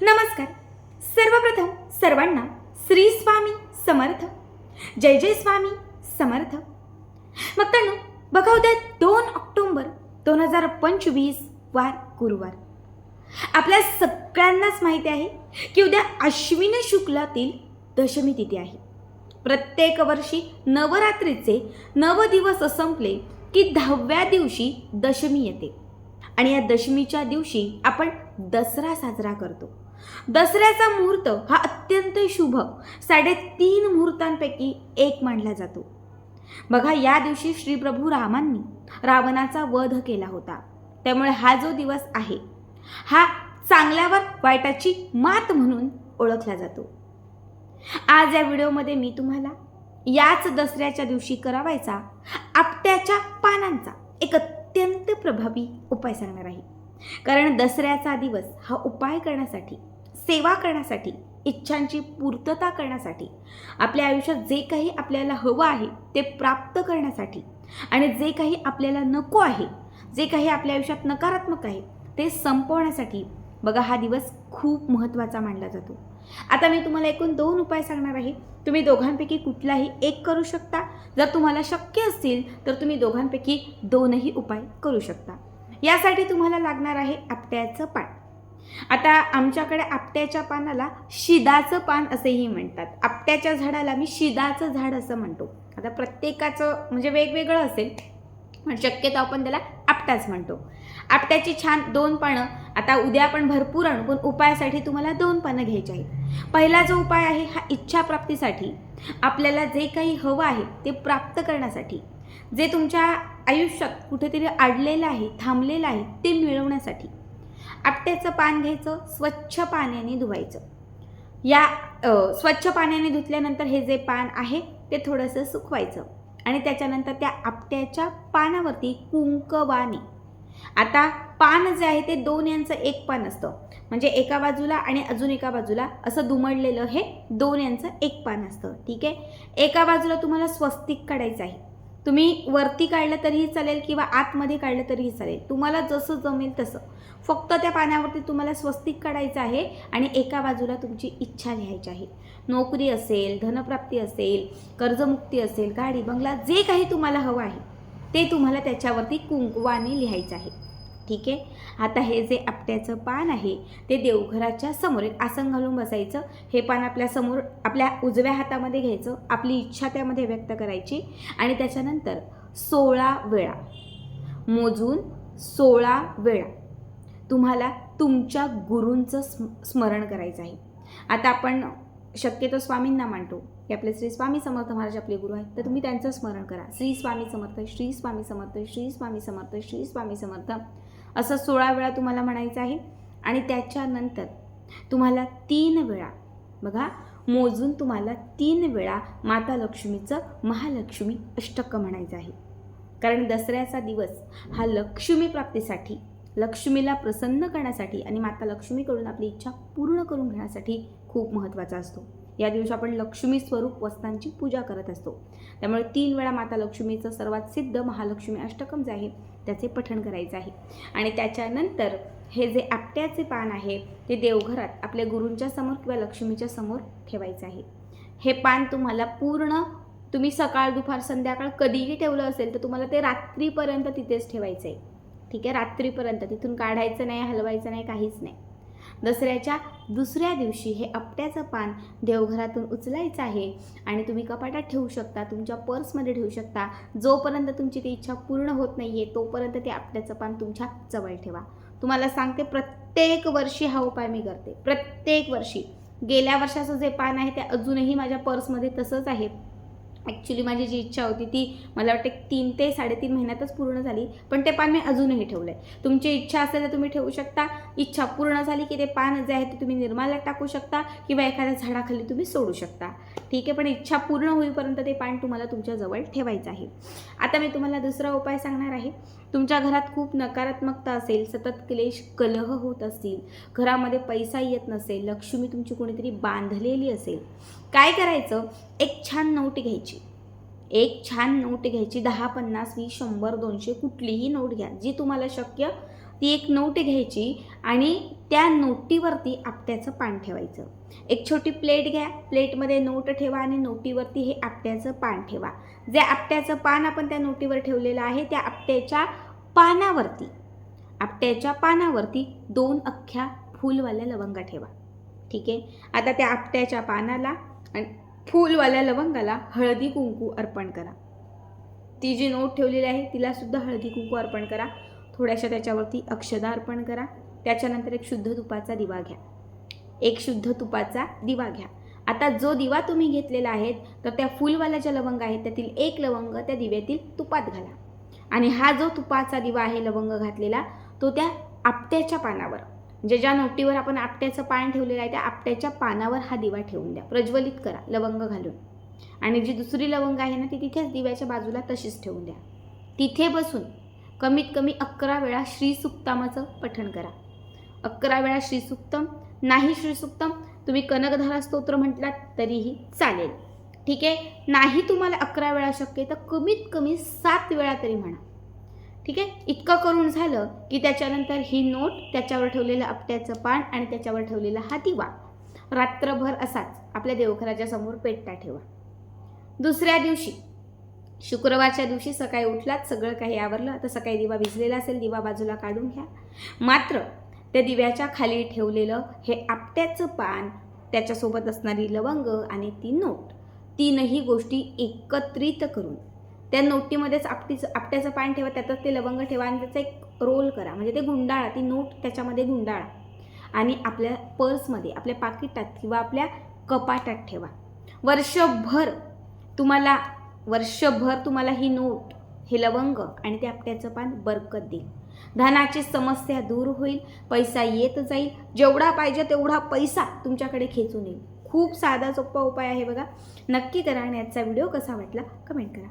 नमस्कार. सर्वप्रथम सर्वांना श्री स्वामी समर्थ. जय जय स्वामी समर्थ. मग त्यांना बघा उद्या दोन ऑक्टोंबर दोन हजार पंचवीस वार गुरुवार. आपल्या सगळ्यांनाच माहिती आहे की उद्या अश्विन शुक्लातील दशमी तिथी आहे. प्रत्येक वर्षी नवरात्रीचे नव दिवस संपले की दहाव्या दिवशी दशमी येते. आणि या दशमीच्या दिवशी आपण दसरा साजरा करतो. दसऱ्याचा मुहूर्त हा अत्यंत शुभ. साडेतीन मुहूर्तांपैकी एक मानला जातो. बघा या दिवशी श्रीप्रभू रामांनी रावणाचा वध केला होता. त्यामुळे हा जो दिवस आहे हा चांगल्यावर वाईटाची मात म्हणून ओळखला जातो. आज या व्हिडिओमध्ये मी तुम्हाला याच दसऱ्याच्या दिवशी करावायचा आपट्याच्या पानांचा एक प्रभावी उपाय सांगणार आहे. कारण दसऱ्याचा दिवस हा उपाय करण्यासाठी सेवा करण्यासाठी इच्छांची पूर्तता करण्यासाठी आपल्या आयुष्यात जे काही आपल्याला हवं आहे ते प्राप्त करण्यासाठी आणि जे काही आपल्याला नको आहे जे काही आपल्या आयुष्यात नकारात्मक आहे ते संपवण्यासाठी बघा हा दिवस खूप महत्त्वाचा मानला जातो. आता मी तुम्हाला एकूण दोन उपाय सांगणार आहे. तुम्ही दोघांपैकी कुठलाही एक करू शकता. जर तुम्हाला शक्य असतील तर तुम्ही दोघांपैकी दोनही उपाय करू शकता. यासाठी तुम्हाला लागणार आहे आपट्याचं पान. आता आमच्याकडे आपट्याच्या पानाला शिदाचं पान असेही म्हणतात. आपट्याच्या झाडाला मी शिदाचं झाड असं म्हणतो. आता प्रत्येकाचं म्हणजे वेगवेगळं असेल पण शक्यतो आपण त्याला आपटाच म्हणतो. आपट्याची छान दोन पानं आता उद्या आपण भरपूर आणू पण उपायासाठी तुम्हाला दोन पानं घ्यायची आहेत. पहिला जो उपाय आहे हा इच्छाप्राप्तीसाठी. आपल्याला जे काही हवं आहे ते प्राप्त करण्यासाठी. जे तुमच्या आयुष्यात कुठेतरी अडलेलं आहे थांबलेलं आहे ते मिळवण्यासाठी. आपट्याचं पान घ्यायचं स्वच्छ पाण्याने धुवायचं. या स्वच्छ पाण्याने धुतल्यानंतर हे जे पान आहे ते थोडंसं सुकवायचं. आणि त्याच्यानंतर त्या आपट्याच्या पानावरती कुंकवाने. आता पान जे आहे ते दोन यांचं एक पान असतं. म्हणजे एका बाजूला आणि अजून एका बाजूला असं दुमडलेलं हे दोन यांचं एक पान असतं. ठीक आहे? एका बाजूला तुम्हाला स्वस्तिक काढायचं आहे. तुम्ही वरती काढलं तरीही चालेल किंवा आतमध्ये काढलं तरीही चालेल. तुम्हाला जसं जमेल तसं. फक्त त्या पाण्यावरती तुम्हाला स्वस्तिक काढायचं आहे आणि एका बाजूला तुमची इच्छा लिहायची आहे. नोकरी असेल धनप्राप्ती असेल कर्जमुक्ती असेल गाडी बंगला जे काही तुम्हाला हवं आहे ते तुम्हाला त्याच्यावरती कुंकवाने लिहायचं आहे. ठीक आहे? आता हे जे आपट्याचं पान आहे ते देवघराच्या समोर एक आसन घालून बसायचं. हे पान आपल्यासमोर आपल्या उजव्या हातामध्ये घ्यायचं. आपली इच्छा त्यामध्ये व्यक्त करायची. आणि त्याच्यानंतर सोळा वेळा मोजून सोळा वेळा तुम्हाला तुमच्या गुरूंचं स्म स्मरण करायचं आहे. आता आपण शक्यतो स्वामींना मानतो की आपले श्री स्वामी समर्थ महाराज आपले गुरु आहेत. तर तुम्ही त्यांचं स्मरण करा. श्री स्वामी समर्थ श्री स्वामी समर्थ श्री स्वामी समर्थ श्री स्वामी समर्थ. असं सोळा वेळा तुम्हाला म्हणायचं आहे. आणि त्याच्यानंतर तुम्हाला तीन वेळा बघा मोजून तुम्हाला तीन वेळा माता लक्ष्मीचं महालक्ष्मी अष्टक म्हणायचं आहे. कारण दसऱ्याचा दिवस हा लक्ष्मी प्राप्तीसाठी लक्ष्मीला प्रसन्न करण्यासाठी आणि माता लक्ष्मीकडून आपली इच्छा पूर्ण करून घेण्यासाठी खूप महत्त्वाचा असतो. या दिवशी आपण लक्ष्मी स्वरूप वस्तांची पूजा करत असतो. त्यामुळे तीन वेळा माता लक्ष्मीचं सर्वात सिद्ध महालक्ष्मी अष्टकम जे आहे त्याचे पठण करायचं आहे. आणि त्याच्यानंतर हे जे आपट्याचे पान आहे ते देवघरात आपल्या गुरूंच्या समोर किंवा लक्ष्मीच्या समोर ठेवायचं आहे. हे पान तुम्हाला पूर्ण तुम्ही सकाळ दुपार संध्याकाळ कधीही ठेवलं असेल तर तुम्हाला ते रात्रीपर्यंत तिथेच ठेवायचं आहे ठीक आहे? रात्रीपर्यंत. तिथून काढायचं नाही हलवायचं नाही काहीच नाही. दसऱ्याच्या दुसऱ्या दिवशी हे आपट्याचं पान देवघरातून उचलायचं आहे. आणि तुम्ही कपाटात ठेवू शकता तुमच्या पर्समध्ये ठेवू शकता. जोपर्यंत तुमची ती इच्छा पूर्ण होत नाही आहे तोपर्यंत ते आपट्याचं पान तुमच्या जवळ ठेवा. तुम्हाला सांगते प्रत्येक वर्षी हा उपाय मी करते. प्रत्येक वर्षी. गेल्या वर्षाचं जे पान आहे ते अजूनही माझ्या पर्समध्ये तसंच आहे. ॲक्च्युली माझी जी इच्छा होती ती मला वाटते तीन ते साडेतीन महिन्यातच पूर्ण झाली पण ते पान मी अजूनही ठेवलं आहे तुमची इच्छा असेल तर तुम्ही ठेवू शकता. इच्छा पूर्ण झाली की ते पान जे आहे ते तुम्ही निर्माल्यात टाकू शकता किंवा एखाद्या झाडाखाली तुम्ही सोडू शकता. ठीक आहे पण इच्छा पूर्ण होईपर्यंत ते पान तुम्हाला तुमच्याजवळ ठेवायचं आहे. आता मी तुम्हाला दुसरा उपाय सांगणार आहे. तुमच्या घरात खूप नकारात्मकता असेल सतत क्लेश कलह होत असतील घरामध्ये पैसा येत नसेल लक्ष्मी तुमची कोणीतरी बांधलेली असेल काय करायचं? एक छान नोट घ्यायची. एक छान नोट घ्यायची दहा पन्नास वीस शंभर दोनशे कुठलीही नोट घ्या. जी तुम्हाला शक्य ती एक नोट घ्यायची आणि त्या नोटीवरती आपट्याचं पान ठेवायचं. एक छोटी प्लेट घ्या प्लेटमध्ये नोट ठेवा आणि नोटीवरती हे आपट्याचं पान ठेवा. जे आपट्याचं पान आपण त्या नोटीवर ठेवलेलं आहे त्या आपट्याच्या पानावरती आपट्याच्या पानावरती दोन अख्ख्या फूलवाल्या लवंगा ठेवा. ठीक आहे? आता त्या आपट्याच्या पानाला आणि फूलवाल्या लवंगाला हळदी कुंकू अर्पण करा. ती जी नोट ठेवलेली आहे तिला सुद्धा हळदी कुंकू अर्पण करा. थोड्याशा त्याच्यावरती अक्षदा अर्पण करा. त्याच्यानंतर एक शुद्ध तुपाचा दिवा घ्या. एक शुद्ध तुपाचा दिवा घ्या. आता जो दिवा तुम्ही घेतलेला आहे तर त्या फुलवाल्या ज्या लवंग आहेत त्यातील एक लवंग त्या दिव्यातील तुपात घाला. आणि हा जो तुपाचा दिवा आहे लवंग घातलेला तो त्या आपट्याच्या पानावर. म्हणजे ज्या नोटीवर आपण आपट्याचं पान ठेवलेलं आहे त्या आपट्याच्या पानावर हा दिवा ठेवून द्या. प्रज्वलित करा लवंग घालून. आणि जी दुसरी लवंग आहे ना ती तिथेच दिव्याच्या बाजूला तशीच ठेवून द्या. तिथे बसून कमीत कमी अकरा वेळा श्रीसुक्तमाचं पठण करा. अकरा वेळा श्रीसुक्तम नाही श्रीसुक्तम तुम्ही कनकधारा स्तोत्र म्हटलात तरीही चालेल. ठीक आहे? नाही तुम्हाला अकरा वेळा शक्य तर कमीत कमी सात वेळा तरी म्हणा. ठीक आहे? इतकं करून झालं की त्याच्यानंतर ही नोट त्याच्यावर ठेवलेलं आपट्याचं पान आणि त्याच्यावर ठेवलेला हा दिवा. रात्रभर असाच आपल्या देवघराच्या समोर पेटता ठेवा. दुसऱ्या दिवशी शुक्रवारच्या दिवशी सकाळी उठलात सगळं काही आवरलं आता सकाळी दिवा भिजलेला असेल दिवा बाजूला काढून घ्या. मात्र त्या दिव्याच्या खाली ठेवलेलं हे आपट्याचं पान त्याच्यासोबत असणारी लवंग आणि ती नोट तीनही गोष्टी एकत्रित करून त्या नोटीमध्येच आपटीचं आपट्याचं पान ठेवा त्यातच ते लवंग ठेवा आणि त्याचा एक रोल करा. म्हणजे ते गुंडाळा ती नोट त्याच्यामध्ये गुंडाळा. आणि आपल्या पर्समध्ये आपल्या पाकिटात किंवा आपल्या कपाटात ठेवा. वर्षभर तुम्हाला वर्षभर तुम्हाला ही नोट हे लवंग आणि ते आपट्याचं पान बरकत देईल. धनाची समस्या दूर होईल पैसा येत जाईल. जेवढा पाहिजे तेवढा पैसा तुमच्याकडे खेचून येईल. खूप साधा सोपा उपाय आहे बघा. नक्की करा आणि आजचा व्हिडिओ कसा वाटला कमेंट करा.